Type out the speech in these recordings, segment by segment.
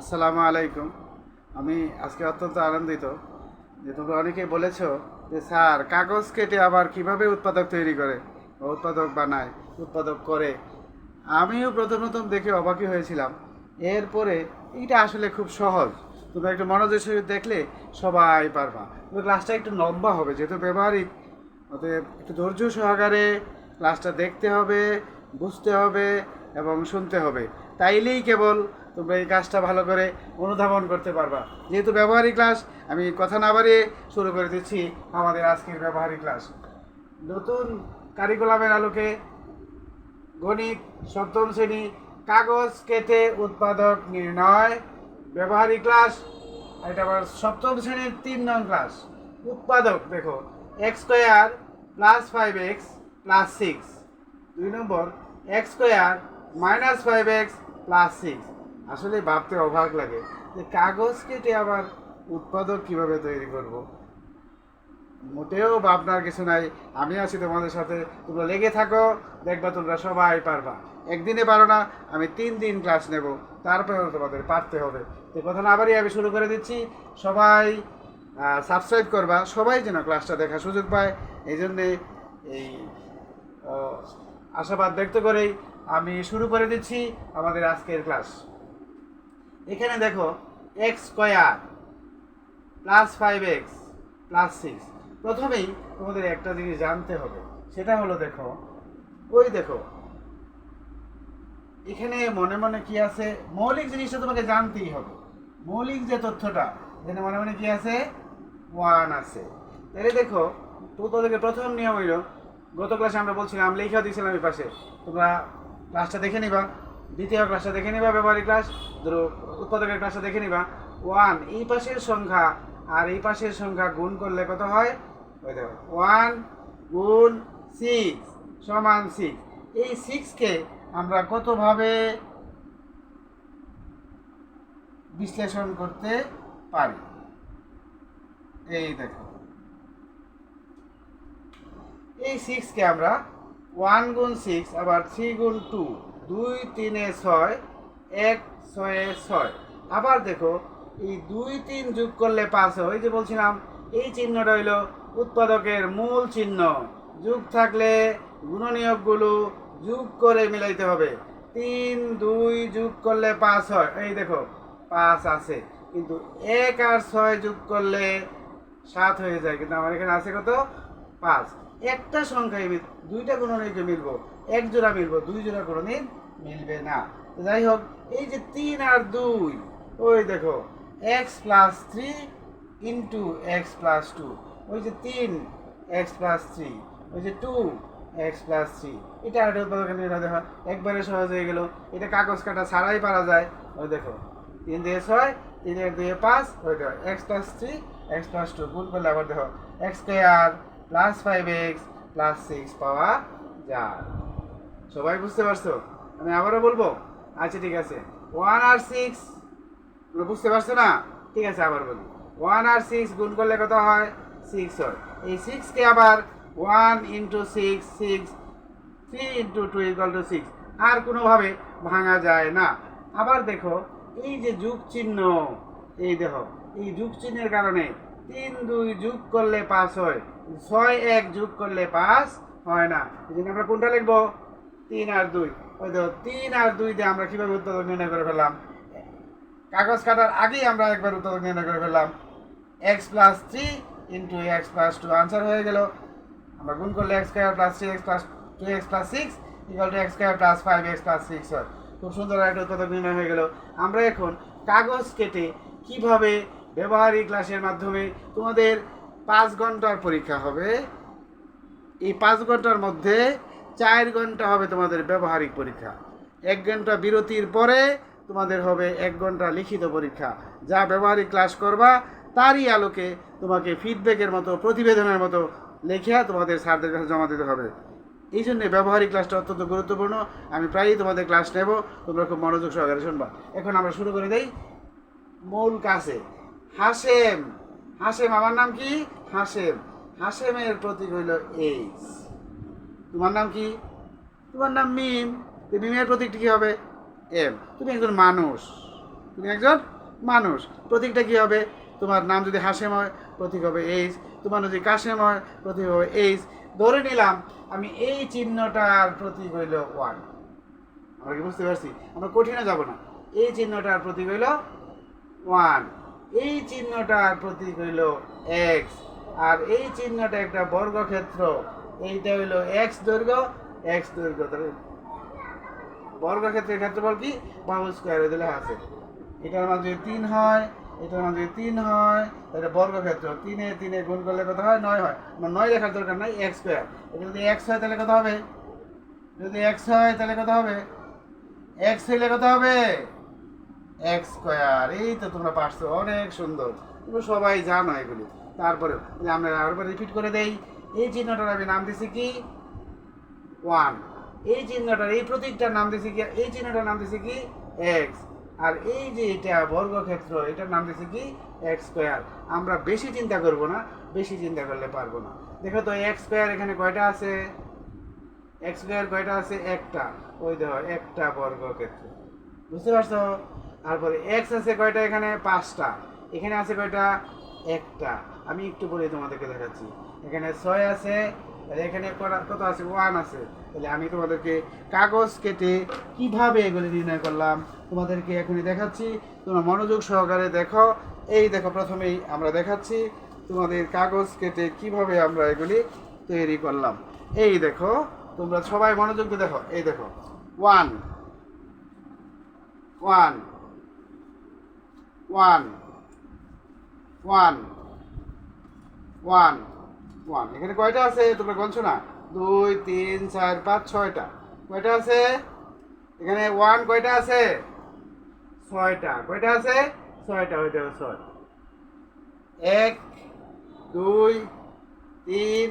আসসালামু আলাইকুম। আমি আজকে অত্যন্ত আনন্দিত যে তোমরা অনেকেই বলেছ যে, স্যার, কাগজ কেটে আবার কীভাবে উৎপাদক তৈরি করে? উৎপাদক বানায় উৎপাদক করে। আমিও প্রথম প্রথম দেখে অবাকই হয়েছিলাম। এরপরে এটা আসলে খুব সহজ। তোমরা একটু মনোযোগ সহিত দেখলে সবাই পারবা। তবে ক্লাসটা একটু লম্বা হবে, যেহেতু ব্যবহারিক। অতএব একটু ধৈর্য সহকারে ক্লাসটা দেখতে হবে, বুঝতে হবে এবং শুনতে হবে। তাইলেই কেবল তোমরা এই কাজটা ভালো করে অনুধাবন করতে পারবা। যেহেতু ব্যবহারিক ক্লাস, আমি কথা না বাড়িয়ে শুরু করে দিচ্ছি আমাদের আজকের ব্যবহারিক ক্লাস। নতুন কারিকুলামের আলোকে গণিত সপ্তম শ্রেণি কাগজ কেটে উৎপাদক নির্ণয়, ব্যবহারিক ক্লাস এটা আবার সপ্তম শ্রেণির তিন নং ক্লাস। উৎপাদক, দেখো x square plus five x plus six দুই নম্বর x square minus five x plus six আসলে ভাবতে অবাক লাগে যে কাগজ কেটে আবার উৎপাদক কীভাবে তৈরি করব। মোটেও ভাবনার কিছু নাই, আমি আছি তোমাদের সাথে, তোমরা লেগে থাকো, দেখবা তোমরা সবাই পারবা। একদিনে পারো না, আমি তিন দিন ক্লাস নেব তারপরে তোমাদের পারতে হবে। তো কথা না বাড়িয়ে আমি শুরু করে দিচ্ছি। সবাই সাবস্ক্রাইব করবা, সবাই যেন ক্লাসটা দেখার সুযোগ পায়। এই জন্যে এই আশাবাদ ব্যক্ত করেই আমি শুরু করে দিচ্ছি আমাদের আজকের ক্লাস এখানে দেখো x square plus five x plus six প্রথমেই তোমাদের একটা জিনিস জানতে হবে, সেটা হলো দেখো, ওই দেখো, এখানে মনে মনে কি আছে? মৌলিক জিনিসটা তোমাকে জানতেই হবে। মৌলিক যে তথ্যটা, এখানে মনে মনে কি আছে? ওয়ান আছে। তাহলে দেখো, তো তোদেরকে প্রথম নিয়ম হইল, গত ক্লাসে আমরা বলছিলাম, লেখা দিয়েছিলাম এই পাশে। তোমরা ক্লাসটা দেখে নিবা। দ্বিতীয় ক্লাসটা দেখে নিবা ব্যবহারিক ক্লাস ধরো উৎপাদকের ক্লাসটা দেখে নিবা। ওয়ান এই পাশের সংখ্যা, আর এই পাশের সংখ্যা গুণ করলে কত হয়? দেখো ওয়ান গুণ সিক্স সমান সিক্স এই সিক্সকে আমরা কতভাবে বিশ্লেষণ করতে পারি? এই দেখো। এই সিক্সকে আমরা ওয়ান গুণ সিক্স আবার থ্রি গুণ টু দুই তিনে ছয়, এক ছয়ে ছয়। আবার দেখো, এই দুই তিন যোগ করলে পাঁচ হয় যে বলছিলাম, এই চিহ্নটা হইল উৎপাদকের মূল চিহ্ন। যোগ থাকলে গুণনীয়কগুলো যোগ করে মিলাইতে হবে। তিন, দুই যোগ করলে পাঁচ হয়। এই দেখো, পাঁচ আছে। কিন্তু এক আর ছয় যোগ করলে সাত হয়ে যায়। কিন্তু আমার এখানে আছে কত? পাঁচ। একটা সংখ্যায় দুইটা গুণনীয়কে মিলবো। এক জোড়া মিলবো, দুই জোড়া কোনোদিন মিলবে না। যাই হোক, এই যে তিন আর দুই, ওই দেখো x plus three into x plus two ওই যে তিন এক্স প্লাস থ্রি ওই যে টু এক্স প্লাস থ্রি এটা একটা উৎপাদকের নির্ণয় দেখো একবারে সহজ হয়ে গেল। এটা কাগজ কাটা ছাড়াই পারা যায়। ওই দেখো, তিন দিয়ে ছয়, তিন এক দুয়ে পাঁচ, ওই দেখো x plus three x plus two গুণ করলে আবার দেখো x square plus five x plus six পাওয়া যায়। সবাই বুঝতে পারছ? আমি আবারও বলব? আচ্ছা ঠিক আছে। ওয়ান আর সিক্স বুঝতে পারছ না? ঠিক আছে, আবার বলি। ওয়ান আর সিক্স গুণ করলে কত হয়? সিক্স হয়। এই সিক্সকে আবার one into six six three into two equal to six আর কোনোভাবে ভাঙা যায় না। আবার দেখো, এই যে যুগ চিহ্ন, এই দেখো, এই যুগ চিহ্নের কারণে তিন, দুই যোগ করলে পাঁচ হয়। ছয় এক যোগ করলে পাঁচ হয় না। এই জন্য আমরা কোনটা লিখব? তিন আর দুই। ওই দেখো, তিন আর দুই দিয়ে আমরা কীভাবে উৎপাদক নির্ণয় করে ফেললাম? কাগজ কাটার আগেই আমরা একবার উৎপাদক নির্ণয় করে ফেললাম। X plus three into x plus two answer হয়ে গেল। আমরা গুণ করলে x square plus three x plus two x plus six equal to x square plus five x plus six হয়। খুব সুন্দর একটা উৎপাদক নির্ণয় হয়ে গেল। আমরা এখন কাগজ কেটে কীভাবে ব্যবহারিক ক্লাসের মাধ্যমে তোমাদের পাঁচ ঘণ্টার পরীক্ষা হবে? এই পাঁচ ঘণ্টার মধ্যে চার ঘণ্টা হবে তোমাদের ব্যবহারিক পরীক্ষা। এক ঘণ্টা বিরতির পরে তোমাদের হবে এক ঘণ্টা লিখিত পরীক্ষা। যা ব্যবহারিক ক্লাস করবা, তারই আলোকে তোমাকে ফিডব্যাকের মতো, প্রতিবেদনের মতো লেখা তোমাদের স্যারদের কাছে জমা দিতে হবে। এই জন্যে ব্যবহারিক ক্লাসটা অত্যন্ত গুরুত্বপূর্ণ। আমি প্রায়ই তোমাদের ক্লাস নেব, তোমরা খুব মনোযোগ সহকারে শুনবা। এখন আমরা শুরু করে দেই মূল কাছে হাসেম হাসেম, আমার নাম কি? হাসেম। হাসেমের প্রতীক হইল এইচ তোমার নাম কি? তোমার নাম মিম। তো মিমের প্রতীকটি কি হবে? এম। তুমি একজন মানুষ। তুমি একজন মানুষ। প্রতীকটা কি হবে? তোমার নাম যদি হাসেম হয় প্রতীক হবে এইচ তোমার যদি কাশেম হয় প্রতীক হবে এইচ ধরে নিলাম, আমি এই চিহ্নটার প্রতীক হইল ওয়ান আমরা কি বুঝতে পারছি? আমরা কঠিনে যাব না। এই চিহ্নটার প্রতীক হইল ওয়ান এই চিহ্নটার প্রতীক হইল এক্স আর এই চিহ্নটা একটা বর্গক্ষেত্র। এইটা হইল এক্স দৈর্ঘ্য এক্স দৈর্ঘ্য, তাহলে বর্গক্ষেত্রের ক্ষেত্রফল কি? বাহু স্কোয়ার দিলে আছে। এটার মান যদি তিন হয়, এটার মান যদি তিন হয়, তাহলে বর্গক্ষেত্র তিনে তিনে গুণ করলে কত হয়? নয় হয়। আমার নয় লেখার দরকার নাই এক্স স্কোয়ার এটা যদি এক্স হয়, তাহলে কত হবে? যদি এক্স হয়, তাহলে কত হবে? এক্স হইলে কত হবে? এক্স স্কোয়ার এই তো তোমরা পারছ, অনেক সুন্দর। সবাই জানো এগুলি। তারপরে আমরা আরেকবার রিপিট করে দেই এই চিহ্নটার আমি নাম দিছি কি? ওয়ান। এই চিহ্নটার, এই প্রতীকটার নাম দিছি কি? এই চিহ্নটার নাম দিছি কি? এক্স। আর এই যে এটা বর্গক্ষেত্র, এটার নাম দিছি কি? X square. আমরা বেশি চিন্তা করব না, বেশি চিন্তা করলে পারব না। দেখো তো, এক্স স্কোয়ার এখানে কয়টা আছে? এক্স স্কোয়ার কয়টা আছে? একটা। ওই দেখো, একটা বর্গক্ষেত্র। বুঝতে পারছ? তারপরে এক্স আছে কয়টা এখানে? পাঁচটা। এখানে আছে কয়টা? একটা। আমি একটু পরে তোমাদেরকে দেখাচ্ছি। এখানে ছয় আছে এখানে করা- কত আছে? ওয়ান আছে। তাহলে আমি তোমাদেরকে কাগজ কেটে কীভাবে এগুলি নির্ণয় করলাম, তোমাদেরকে এখনই দেখাচ্ছি। তোমরা মনোযোগ সহকারে দেখো। এই দেখো, প্রথমেই আমরা দেখাচ্ছি তোমাদের কাগজ কেটে কীভাবে আমরা এগুলি তৈরি করলাম। এই দেখো, তোমরা সবাই মনোযোগ দিয়ে দেখো। এই দেখো one one one one one one এখানে কয়টা আছে? তোমরা গলছো না? দুই, তিন, চার, পাঁচ, ছয়টা। কয়টা আছে? এখানে ওয়ান কয়টা আছে? ছয়টা। কয়টা আছে? ছয়টা। হইতে হবে ছয়। এক, দুই, তিন,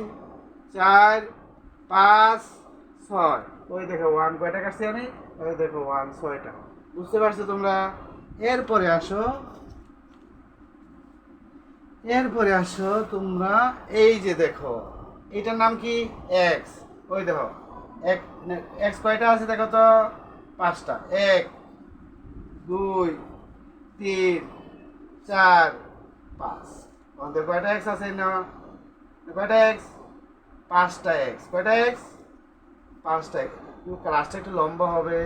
চার, পাঁচ, ছয়। ওই দেখো ওয়ান কয়টা কাটছি আমি? ওই দেখো ওয়ান ছয়টা। বুঝতে পারছ তোমরা? এরপরে আসো। এরপরে আসো তোমরা, এই যে দেখো, এটার নাম কি? এক্স ওই দেখো, এক এক্স কয়টা আছে দেখো তো? পাঁচটা। এক, দুই, তিন, চার, পাঁচ। আমাদের কয়টা এক্স আছে না? কয়টা এক্স পাঁচটা এক্স কয়টা এক্স পাঁচটা এক্স ক্লাসটা একটু লম্বা হবে,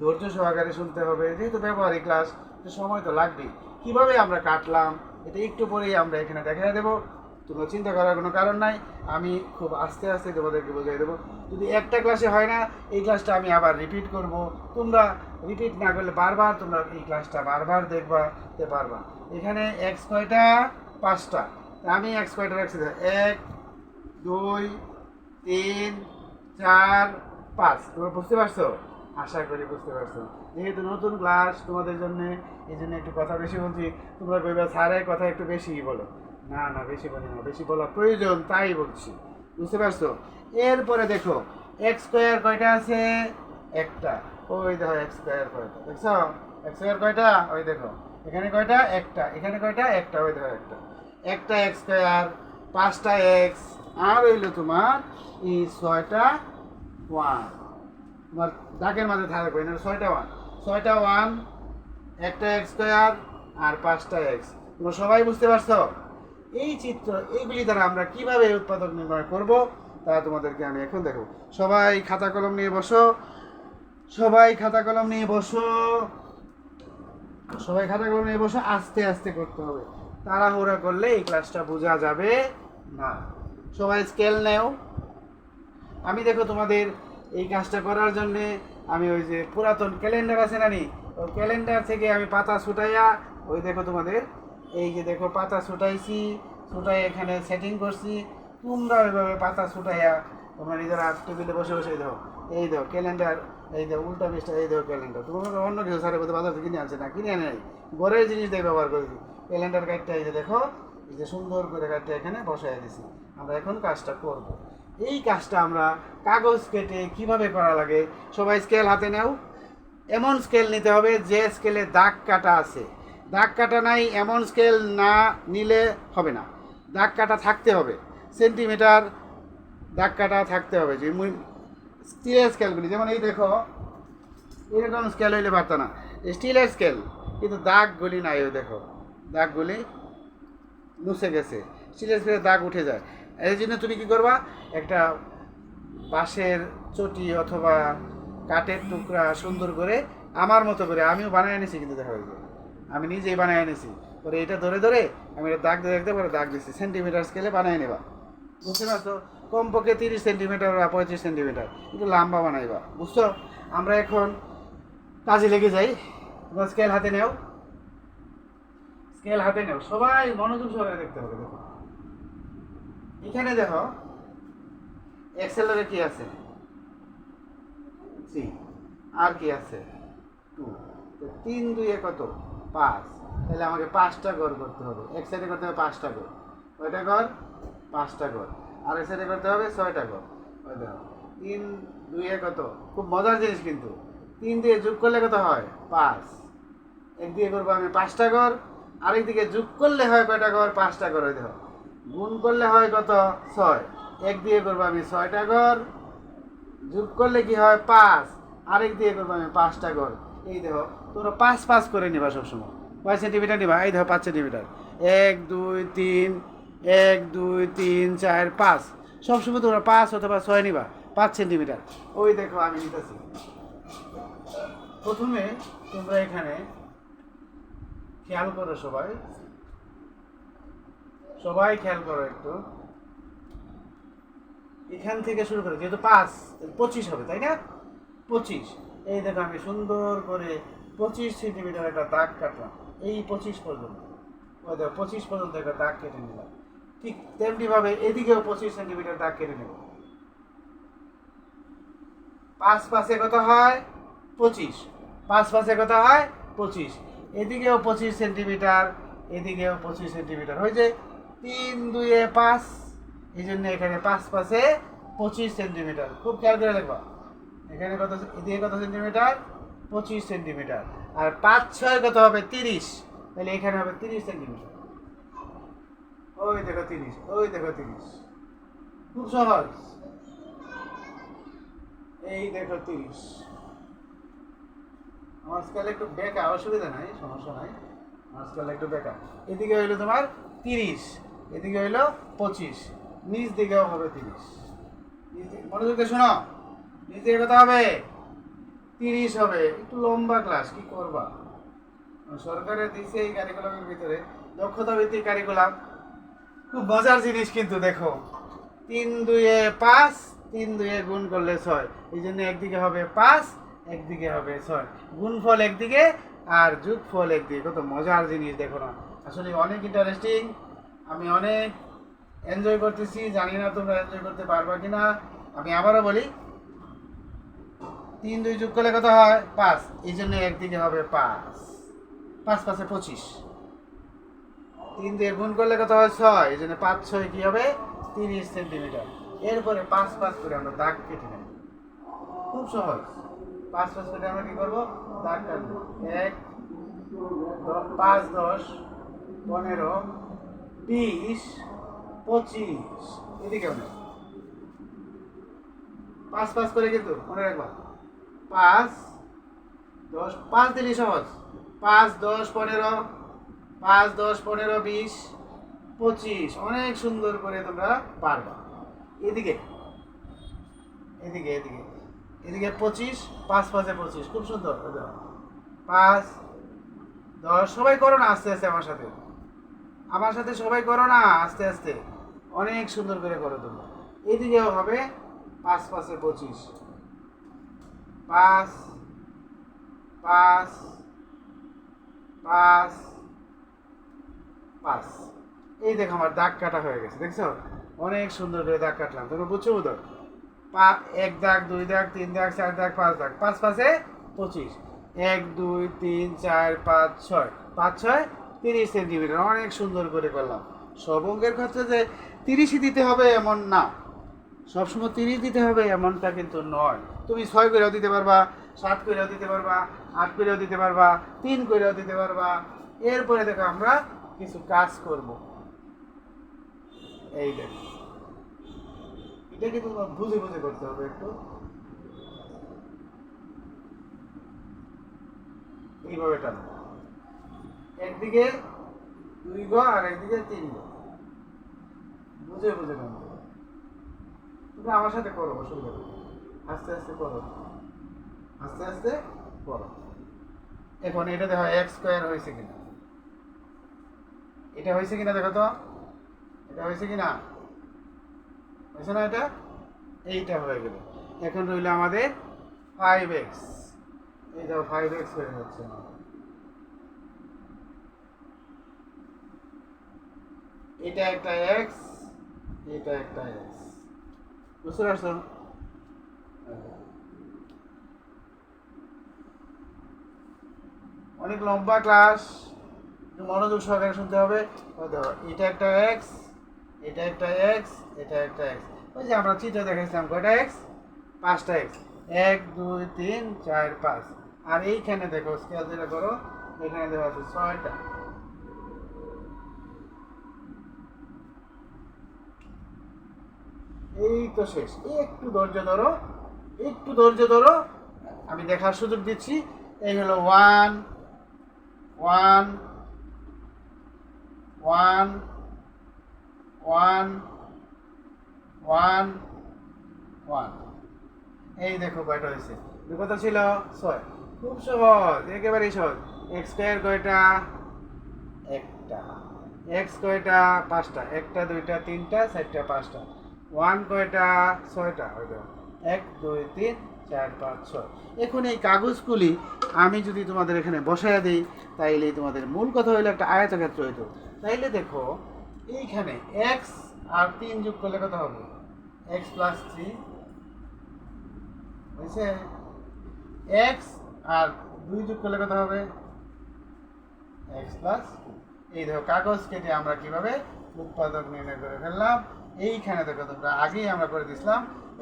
ধৈর্য সহকারে শুনতে হবে, যেহেতু ব্যবহারিক ক্লাস সময় তো লাগবেই। কীভাবে আমরা কাটলাম? এটা একটু পরেই আমরা এখানে দেখাই দেবো। তোমরা চিন্তা করার কোনো কারণ নাই। আমি খুব আস্তে আস্তে তোমাদেরকে বোঝাই দেবো। যদি একটা ক্লাসে হয় না, এই ক্লাসটা আমি আবার রিপিট করব। তোমরা রিপিট না করলে বারবার তোমরা এই ক্লাসটা বারবার দেখবা তে পারবা। এখানে এক্স কয়টা পাঁচটা। আমি এক্স কয়টা রাখছি এক, দুই, তিন, চার, পাঁচ। তোমরা বুঝতে পারছ? আশা করি বুঝতে পারছ। যেহেতু নতুন ক্লাস তোমাদের জন্য এই জন্য একটু কথা বেশি বলছি, তোমরা কইবা স্যারের কথা একটু বেশিই বলো। না না, বেশি বলি না, বেশি বলা প্রয়োজন, তাই বলছি। বুঝতে পারছ? এরপরে দেখো এক্স স্কোয়ার কয়টা আছে? একটা। ওই দেখো এক্স স্কোয়ার কয়টা, দেখছ? এক্স স্কোয়ার কয়টা? ওই দেখো। এখানে কয়টা? একটা। এখানে কয়টা? একটা, ওই দেখো একটা। একটা এক্স স্কোয়ার পাঁচটা এক্স আর হইল তোমার এই ছয়টা ওয়ান তোমার দাগের মাঝে থাকবে না ছয়টা ওয়ান ছয়টা ওয়ান একটা এক্স স্কোয়ার আর পাঁচটা এক্স তোমরা সবাই বুঝতে পারছ? এই চিত্র, এইগুলি দ্বারা আমরা কীভাবে উৎপাদক নির্ণয় করব, তা তোমাদেরকে আমি এখন দেখো সবাই খাতা কলম নিয়ে বসো। সবাই খাতা কলম নিয়ে বসো। সবাই খাতা কলম নিয়ে বসো, আস্তে আস্তে করতে হবে। তাড়াহুড়া করলে এই ক্লাসটা বোঝা যাবে না। সবাই স্কেল নেও। আমি দেখো তোমাদের এই কাজটা করার জন্যে আমি ওই যে পুরাতন ক্যালেন্ডার আছে না নি? ওই ক্যালেন্ডার থেকে আমি পাতা ছুটাইয়া, ওই দেখো তোমাদের, এই যে দেখো পাতা ছুটাইছি ছুটাই এখানে সেটিং করছি তোমরা ওইভাবে পাতা ছুটাইয়া তোমরা নিজেরা টেবিলে বসে বসে দেখো, এই দেখো ক্যালেন্ডার, এই দেখো উল্টা পৃষ্ঠা এই দেখো ক্যালেন্ডার। তোমার অন্য কিছু স্যারের মধ্যে বাজার কিনে আনছে না, কিনে আনে নাই। ঘরের জিনিস দিয়ে ব্যবহার করেছি। ক্যালেন্ডার কার্ডটা এই যে দেখো যে সুন্দর করে কার্ডটা এখানে বসাই দিছি। আমরা এখন কাজটা করব। এই কাজটা আমরা কাগজ কেটে কীভাবে করা লাগে? সবাই স্কেল হাতে নেও। এমন স্কেল নিতে হবে যে স্কেলে দাগ কাটা আছে। দাগ কাটা নাই, এমন স্কেল না নিলে হবে না। দাগ কাটা থাকতে হবে। সেন্টিমিটার দাগ কাটা থাকতে হবে। যে স্টিলের স্কেলগুলি যেমন এই দেখো, এরকম স্কেল হইলে পারত না। স্টিলের স্কেল কিন্তু দাগগুলি নাই দেখো। দাগগুলি মুছে গেছে। স্টিলের করে দাগ উঠে যায়। এই জন্য তুমি কি করবা? একটা বাঁশের চটি অথবা কাঠের টুকরা সুন্দর করে আমার মতো করে, আমিও বানায় এনেছি কিন্তু দেখা যায় আমি নিজেই বানায় এনেছি। পরে এটা ধরে ধরে আমি এটা দাগ দেখতে পরে দাগ দিচ্ছি সেন্টিমিটার স্কেলে বানায় নেবা। বুঝতে পারছ? কমপক্ষে তিরিশ সেন্টিমিটার বা পঁয়ত্রিশ সেন্টিমিটার একটু লম্বা বানাইবা। বুঝছ? আমরা এখন কাজে লেগে যাই। স্কেল হাতে নেও। স্কেল হাতে নেও। সবাই মনোযোগ সহকারে দেখতে হবে, দেখো। এখানে দেখো এক্সেলের কি আছে? আর কি আছে? টু। তো তিন দুইয়ে কত? পাঁচ। তাহলে আমাকে পাঁচটা গড় করতে হবে। এক সাইডে করতে হবে পাঁচটা গড়। কয়টা গড়? পাঁচটা গড়। আর এক সাইডে করতে হবে ছয়টা গড়। ওই দেখো, তিন দুইয়ে কত? খুব মজার জিনিস কিন্তু। তিন দিয়ে যোগ করলে কত হয়? পাঁচ। একদিকে করব আমি পাঁচটা ঘর আরেক দিকে যোগ করলে হয় কয়টা ঘর পাঁচটা ঘর ওই দেখো গুণ করলে হয় কত? ছয়। এক দিয়ে করব আমি ছয়টা ঘর। যোগ করলে কি হয়? পাঁচ। আরেক দিয়ে করব আমি পাঁচটা ঘর। এই দেখো, তোমরা পাঁচ পাঁচ করে নিবা সবসময়। কয় সেন্টিমিটার নিবা? এই দেখো, পাঁচ সেন্টিমিটার। এক, দুই, তিন। এক, দুই, তিন, চার, পাঁচ। সবসময় তোমরা পাঁচ অথবা ছয় নিবা। পাঁচ সেন্টিমিটার। ওই দেখো, আমি নিতেছি। প্রথমে তোমরা এখানে খেয়াল করো সবাই সবাই খেয়াল করো একটু। এখান থেকে শুরু করে, যেহেতু পাঁচ, পঁচিশ হবে, তাই না? পঁচিশ। এই দেখো আমি সুন্দর করে পঁচিশ সেন্টিমিটার একটা দাগ কাটলাম। এই পঁচিশ পর্যন্ত। ওই দেখো, পঁচিশ পর্যন্ত একটা দাগ কেটে নিলাম। ঠিক তেমনিভাবে এদিকেও পঁচিশ সেন্টিমিটার দাগ কেটে নেব। পাঁচ পাশে কত হয়? পঁচিশ। পাঁচ পাশে কত হয়? পঁচিশ। এদিকেও পঁচিশ সেন্টিমিটার এদিকেও পঁচিশ সেন্টিমিটার হয়েছে? তিন দুইয়ে পাঁচ, এই জন্য এখানে পাঁচ পাশে পঁচিশ সেন্টিমিটার। খুব খেয়াল করে দেখবা। এখানে কত এদিকে কত সেন্টিমিটার? পঁচিশ সেন্টিমিটার। আর পাঁচ ছয় কত হবে? তিরিশ। তাহলে এখানে হবে তিরিশ সেন্টিমিটার। ওই দেখো তিরিশ, ওই দেখো তিরিশ। খুব সহজ। এই দেখো তিরিশ। আমার স্কেলে একটু বেকা, অসুবিধা নাই, সমস্যা নাই। আমার একটু বেকা। এদিকে হইল তোমার তিরিশ। এদিকে হইল পঁচিশ, নিচ দিকেও হবে তিরিশ। মনোযোগ শোনো। নিচ দিকে কত হবে? তিরিশ হবে। একটু লম্বা ক্লাস কি করবা? সরকারের দিচ্ছে এই কারিকুলামের ভিতরে। দক্ষতা ভিত্তিক কারিকুলাম খুব মজার জিনিস কিন্তু, দেখো। তিন দুয়ে পাঁচ, তিন দুয়ে গুণ করলে ছয়। এই জন্য একদিকে হবে পাঁচ, একদিকে হবে ছয়। গুণফল একদিকে আর যোগফল একদিকে। কত মজার জিনিস, দেখো না। আসলে অনেক ইন্টারেস্টিং আমি অনেক এনজয় করতেছি, জানি না তোমরা এনজয় করতে পারবা কিনা। আমি আবারও বলি, তিন, দুই যোগ করলে কত হয়? পাঁচ। এই জন্য একদিকে হবে পাঁচ। পাঁচ, পাঁচে পঁচিশ। তিন দিয়ে গুণ করলে কত হয়? ছয়। এই জন্য পাঁচ, ছয় কি হবে? তিরিশ সেন্টিমিটার। এরপরে পাঁচ পাঁচ করে আমরা দাগ কেটে নেব। খুব সহজ। পাঁচ পাঁচ করে আমরা কি করব? দাগ কাটবো। এক পাঁচ, দশ, পনেরো বিশ, পঁচিশ। এদিকে অনেক পাঁচ পাঁচ করে কিন্তু, মনে রাখবা। পাঁচ, দশ, পাঁচ দিলি সহজ। পাঁচ, দশ, পনেরো। পাঁচ, দশ, পনেরো, বিশ, পঁচিশ। অনেক সুন্দর করে তোমরা পারবা। এদিকে। এদিকে এদিকে। এদিকে পঁচিশ, পাঁচ, পাঁচে পঁচিশ। খুব সুন্দর পাঁচ, দশ। সবাই করো না আস্তে আস্তে আমার সাথে। আমার সাথে সবাই করো না, আস্তে আস্তে। অনেক সুন্দর করে করো তোমরা এদিকেও হবে, পাঁচ, পাঁচে পঁচিশ। পাঁচ পাঁচ পাঁচ পাঁচ। এই দেখো আমার দাগ কাটা হয়ে গেছে, দেখছ? অনেক সুন্দর করে দাগ কাটলাম। তোমরা বুঝছ তো পা, এক দাগ, দুই দাগ, তিন দাগ, চার দাগ, পাঁচ দাগ। পাঁচ, পাঁচে পঁচিশ। এক, দুই, তিন, চার, পাঁচ, ছয়। পাঁচ, ছয় তিরিশ সেন্টিমিটার, অনেক সুন্দর করে করলাম। সব অঙ্কের ক্ষেত্রে যে তিরিশই দিতে হবে এমন না। সবসময় তিরিশ দিতে হবে এমনটা কিন্তু নয়। তুমি ছয় করেও দিতে পারবা, সাত করেও দিতে পারবা, আট করেও দিতে পারবা, তিন করেও দিতে পারবা। এরপরে দেখো আমরা কিছু কাজ করব। এই দেখো। এটা কিন্তু বুঝে বুঝে করতে হবে একটু? এইভাবে টানো। একদিকে দুই গো আর একদিকে তিন গো বুঝে বুঝে নাও তুমি আমার সাথে করো, অসুবিধা আস্তে আস্তে করো। আস্তে আস্তে করো। এখন এটা দেখো এক্স স্কোয়ার হয়েছে কিনা? এটা হয়েছে কিনা দেখো তো? এটা হয়েছে কিনা? হয়েছে না এটা? এইটা হয়ে গেল। এখন রইল আমাদের ফাইভ এক্স এই দেখো ফাইভ এক্স হয়ে যাচ্ছে। আমাদের। এটা একটা এক্স এটা একটা এক্স বুঝতে পারছ? অনেক লম্বা ক্লাস মনোযোগ সহকারে শুনতে হবে। দেখো, এটা একটা এক্স এটা একটা এক্স এটা একটা এক্স ওই যে আমরা চিত্র দেখাইছিলাম, কয়টা এক্স পাঁচটা এক্স এক, দুই, তিন, চার, পাঁচ। আর এইখানে দেখো স্কেল যেটা করো, এখানে দেওয়া আছে ছয়টা। এই তো শেষ। একটু ধৈর্য ধরো, একটু ধৈর্য ধরো। আমি দেখার সুযোগ দিচ্ছি। এই হলো one one one one one one এই দেখো কয়টা হয়েছে। কত ছিল ছয়। খুব সহজ, একেবারেই সহজ। এক্স স্কোয়ার কয়টা? একটা। এক্স কয়টা? পাঁচটা। একটা, দুইটা, তিনটা, চারটা, পাঁচটা। ওয়ান কয়টা? ছয়টা ওইটা এক, দুই, তিন, চার, পাঁচ, ছয়। এখন এই কাগজগুলি আমি যদি তোমাদের এখানে বসায় দিই তাইলে তোমাদের মূল কথা হলো একটা আয়তক্ষেত্র হইতো। তাইলে দেখো, এইখানে এক্স আর তিন যোগ করলে কত হবে? এক্স প্লাস থ্রি হয়েছে এক্স আর দুই যোগ করলে কত হবে? এক্স প্লাস এই দেখো, কাগজ কেটে আমরা কীভাবে উৎপাদক নির্ণয় করে ফেললাম? এইখানে দেখো তোমরা, আগেই আমরা করে দিছিলাম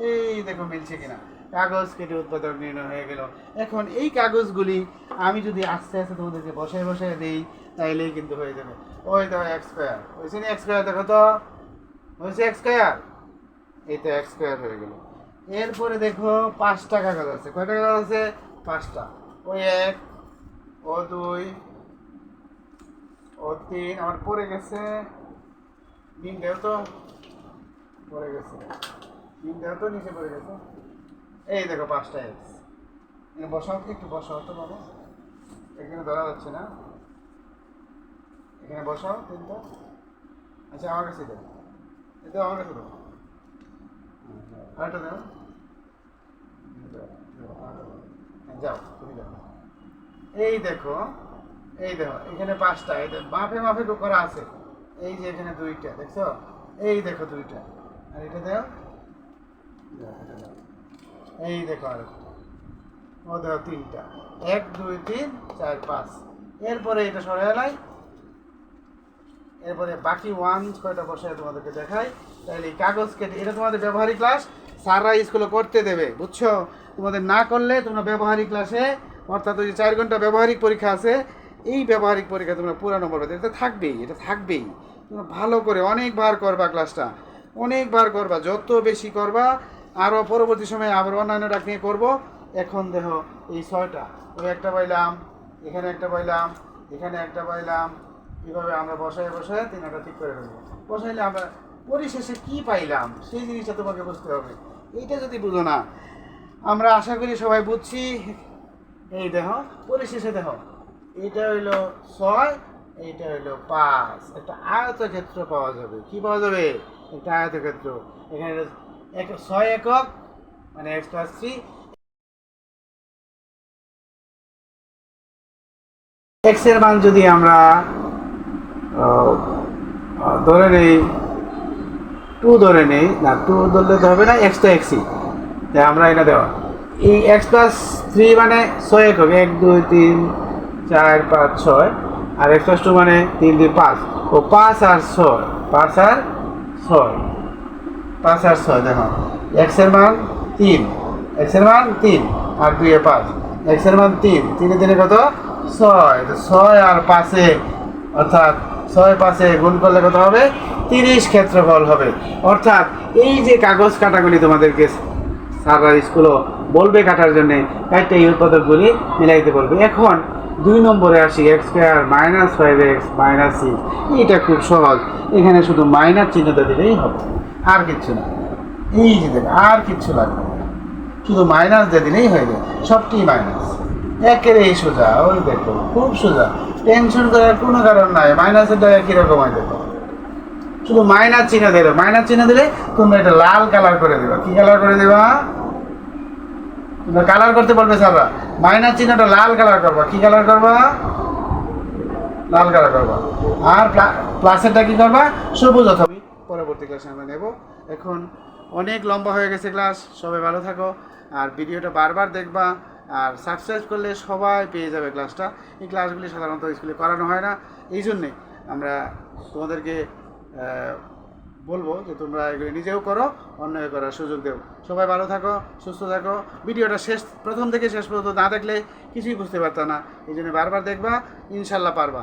এই দেখো মিলছে কিনা। কাগজ কেটে উৎপাদক নির্ণয় হয়ে গেল। এখন এই কাগজগুলি আমি যদি আস্তে আস্তে তোমাদেরকে বসায় বসায় দিই, তাইলেই কিন্তু হয়ে যাবে। ওই দেখো এক্স স্কোয়ার হয়েছে না এক্স স্কোয়ার দেখো তো? হয়েছে এক্স স্কোয়ার এই তো এক্স স্কোয়ার হয়ে গেল। এরপরে দেখো পাঁচটা কাগজ আছে। কয়টা কাগজ আছে? পাঁচটা। ওই এক, ও দুই, ও তিন, আমার পড়ে গেছে। দিন দেও তো। পড়ে গেছে। দেও তো নিচে পড়ে গেছে। এই দেখো পাঁচটা এক্স এখানে বসাও একটু বসাও তো বাবা এখানে ধরা যাচ্ছে না। এখানে বসাও তিনটা। আচ্ছা আমার কাছে দেবো এটা আমার কাছে দেবো আরেকটা দেবো যাও, তুমি যাও। এই দেখো এই দেখো, এখানে পাঁচটা। এই দেখো মাপে মাপে করা আছে। এই যে এখানে দুইটা, দেখছ? এই দেখো দুইটা। আর এটা দেও। এই দেখো আর ও দেখো তিনটা। এক দুই তিন চার পাঁচ। এরপরে এটা সরে এলাই এরপরে বাকি ওয়ান কয়টা বসে তোমাদেরকে দেখাই। তাহলে এই কাগজ কেটে এটা তোমাদের ব্যবহারিক ক্লাস স্যাররা স্কুলে করতে দেবে বুঝছ? তোমাদের না করলে তোমরা ব্যবহারিক ক্লাসে অর্থাৎ ওই যে চার ঘণ্টা ব্যবহারিক পরীক্ষা আছে এই ব্যবহারিক পরীক্ষা তোমরা পুরা নম্বর এটা থাকবেই এটা থাকবেই। তোমরা ভালো করে অনেকবার করবা ক্লাসটা অনেকবার করবা, যত বেশি করবা আরও পরবর্তী সময়ে আবার অন্যান্য ডাক নিয়ে করব। এখন দেখো, এই ছয়টা। ওই একটা পাইলাম, এখানে একটা পাইলাম, এখানে একটা পাইলাম। এইভাবে আমরা বসায় বসায় তিনটা ঠিক করে ফেলব। বসাইলে আমরা পরিশেষে কি পাইলাম, সেই জিনিসটা তোমাকে বুঝতে হবে। এইটা যদি বুঝো না, আমরা আশা করি সবাই বুঝছি। এই দেখো, পরিশেষে দেখো এইটা হইল ছয় এইটা হলো পাঁচ একটা আয়তক্ষেত্র পাওয়া যাবে। কি পাওয়া যাবে? একটা আয়তক্ষেত্র। এখানে এক, ছয় একক মানে এক্স প্লাস থ্রি এক্সের মান যদি আমরা ধরে নেই টু ধরে নেই, না টু ধরলে তো হবে না এক্স তো এক্সই তাই আমরা এটা দেওয়া। এই এক্স প্লাস থ্রি মানে ছয় একক, এক, দুই, তিন, চার, পাঁচ, ছয়। আর প্লাস টু মানে তিন দুই পাঁচ। ও পাঁচ আর ছয়। পাঁচ আর ছয়। পাঁচ আর ছয়, দেখো। এক্সের মান তিন। এক্সের মান তিন আর দুইয়ে পাঁচ। এক্সের মান তিন। তিনে তিনে কত? ছয়। ছয় আর পাঁচে, অর্থাৎ ছয় পাঁচে গুণ করলে কত হবে? তিরিশ ক্ষেত্রফল হবে। অর্থাৎ এই যে কাগজ কাটাগুলি তোমাদেরকে স্যাররা স্কুলও বলবে কাটার জন্যে, একটা এই উৎপাদকগুলি মিলাইতে বলবে। এখন দুই নম্বরে আসি x square minus five x minus six এটা খুব সহজ। এখানে শুধু মাইনাস চিহ্নটা দিলেই হবে। আর কিচ্ছু না। এই যে দেবে আর কিচ্ছু লাগবে শুধু মাইনাস দিয়ে দিলেই হয়ে যায়। সবটি মাইনাস একের এই সোজা, ওই দেখো, খুব সোজা। টেনশন করার কোনো কারণ নাই। মাইনাসেরটা একই রকম হয় দেখো। শুধু মাইনাস চিহ্ন দিলে। মাইনাস চিহ্ন দিলে তোমরা এটা লাল কালার করে দেবা। কি কালার করে দেবা? কালার করতে বলবে সারা। মাইনাস চিহ্নটা লাল কালার করবা। কি কালার করবা? লাল কালার করবা। আর প্লা- প্লাসেরটা কি করবা? সবুজ অথবা পরবর্তী ক্লাসে আমরা নেব। এখন অনেক লম্বা হয়ে গেছে ক্লাস সবাই ভালো থাকো। আর ভিডিওটা বারবার দেখবা। আর সাবস্ক্রাইব করলে সবাই পেয়ে যাবে ক্লাসটা এই ক্লাসগুলি সাধারণত স্কুলে করানো হয় না। এই জন্যে আমরা তোমাদেরকে বলব যে তোমরা এগুলো নিজেও করো, অন্যকে করার সুযোগ দেও। সবাই ভালো থাকো, সুস্থ থাকো। ভিডিওটা শেষ, প্রথম থেকে শেষ পর্যন্ত না দেখলে কিছুই বুঝতে পারতো না। এই জন্য বারবার দেখবা, ইনশাল্লাহ পারবা।